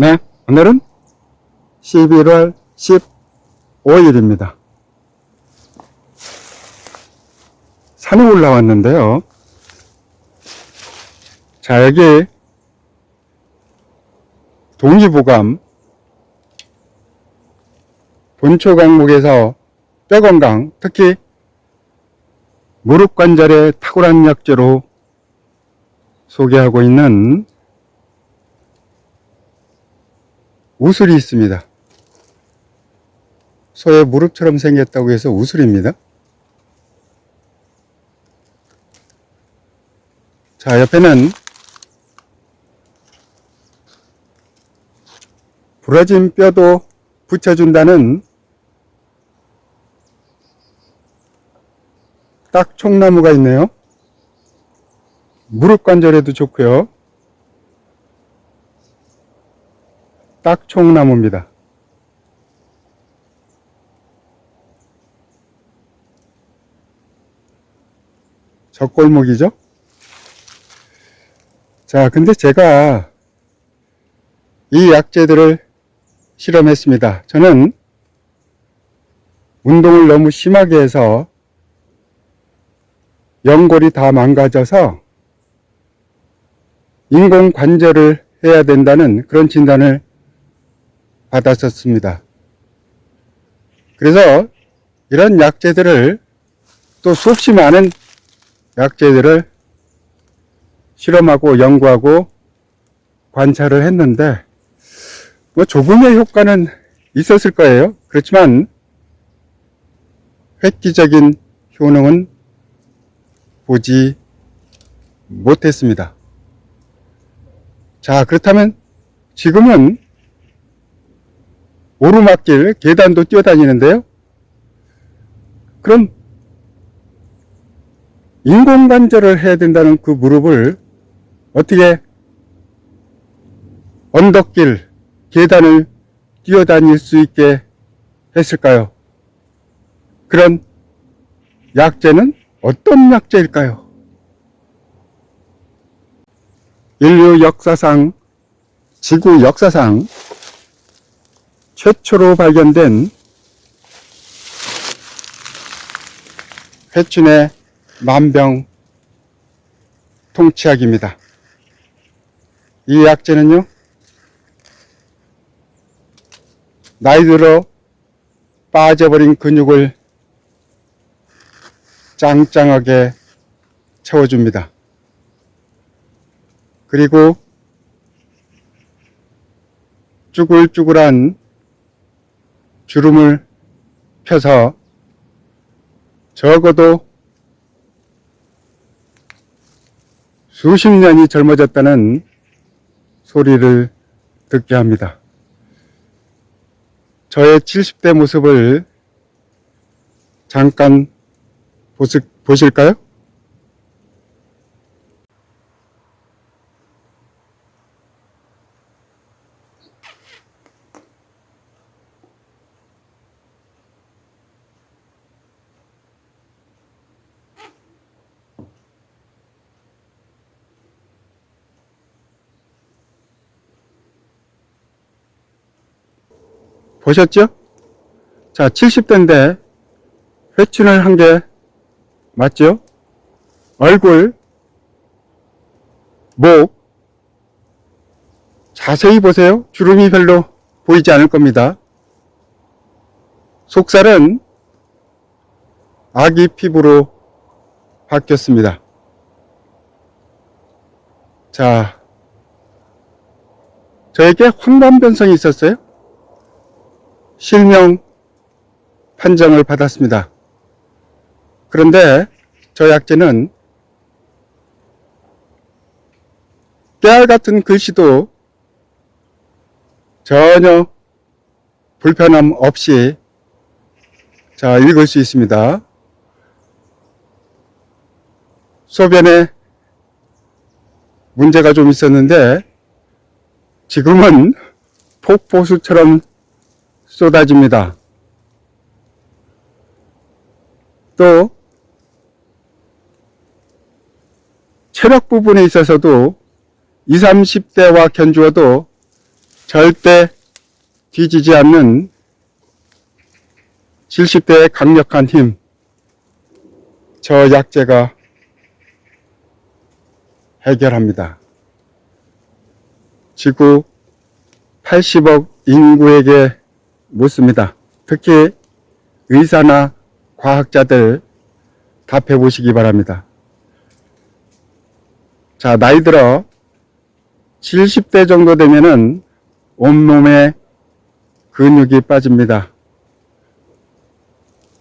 네, 오늘은 11월 15일입니다. 산에 올라왔는데요. 자, 여기 동의보감 본초 강목에서 뼈 건강, 특히 무릎 관절의 탁월한 약재로 소개하고 있는 우슬이 있습니다. 소의 무릎처럼 생겼다고 해서 우슬입니다. 자, 옆에는 부러진 뼈도 붙여준다는 딱총나무가 있네요. 무릎 관절에도 좋고요. 딱총나무입니다. 적골목이죠? 자, 근데 제가 이 약재들을 실험했습니다. 저는 운동을 너무 심하게 해서 연골이 다 망가져서 인공 관절을 해야 된다는 그런 진단을 받았었습니다. 그래서 이런 약재들을 또 수없이 많은 약재들을 실험하고 연구하고 관찰을 했는데 뭐 조금의 효과는 있었을 거예요. 그렇지만 획기적인 효능은 보지 못했습니다. 자, 그렇다면 지금은 오르막길, 계단도 뛰어다니는데요. 그럼 인공관절을 해야 된다는 그 무릎을 어떻게 언덕길, 계단을 뛰어다닐 수 있게 했을까요? 그런 약재는 어떤 약재일까요? 인류 역사상, 지구 역사상 최초로 발견된 회춘의 만병 통치약입니다. 이 약재는요, 나이 들어 빠져버린 근육을 짱짱하게 채워줍니다. 그리고 쭈글쭈글한 주름을 펴서 적어도 수십 년이 젊어졌다는 소리를 듣게 합니다. 저의 70대 모습을 잠깐 보실, 보실까요? 보셨죠? 자, 70대인데 회춘을 한 게 맞죠? 얼굴, 목, 자세히 보세요. 주름이 별로 보이지 않을 겁니다. 속살은 아기 피부로 바뀌었습니다. 자, 저에게 황반 변성이 있었어요. 실명 판정을 받았습니다. 그런데 저 약재는 깨알 같은 글씨도 전혀 불편함 없이 자 읽을 수 있습니다. 소변에 문제가 좀 있었는데 지금은 폭포수처럼 쏟아집니다. 또 체력 부분에 있어서도 20, 30대와 견주어도 절대 뒤지지 않는 70대의 강력한 힘, 저 약재가 해결합니다. 지구 80억 인구에게 묻습니다. 특히 의사나 과학자들 답해 보시기 바랍니다. 자, 나이 들어 70대 정도 되면은 온몸에 근육이 빠집니다.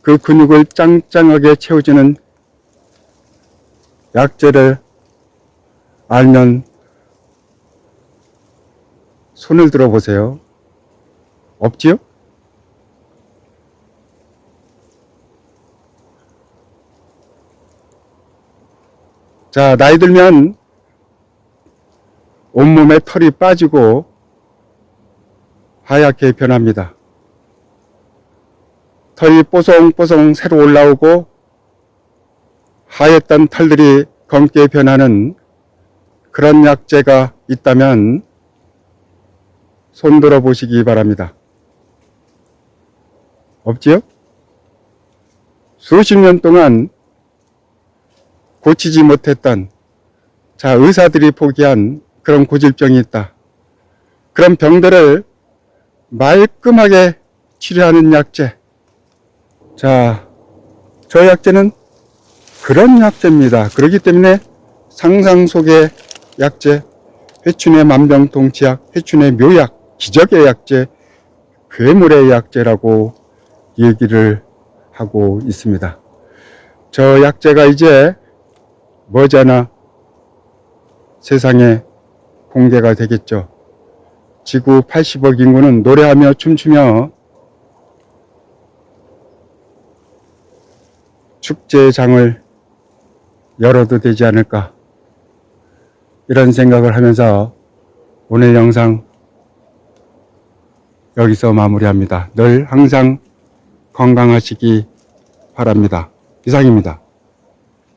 그 근육을 짱짱하게 채워주는 약재를 알면 손을 들어보세요. 없지요? 자, 나이 들면 온몸에 털이 빠지고 하얗게 변합니다. 털이 뽀송뽀송 새로 올라오고 하였던 털들이 검게 변하는 그런 약재가 있다면 손들어 보시기 바랍니다. 없지요? 수십 년 동안 고치지 못했던 자 의사들이 포기한 그런 고질병이 있다. 그런 병들을 말끔하게 치료하는 약재. 자, 저 약재는 그런 약재입니다. 그렇기 때문에 상상 속의 약재, 회춘의 만병통치약, 회춘의 묘약, 기적의 약재, 괴물의 약재라고 얘기를 하고 있습니다. 저 약재가 이제 머지않아 세상에 공개가 되겠죠. 지구 80억 인구는 노래하며 춤추며 축제장을 열어도 되지 않을까 이런 생각을 하면서 오늘 영상 여기서 마무리합니다. 늘 항상 건강하시기 바랍니다. 이상입니다.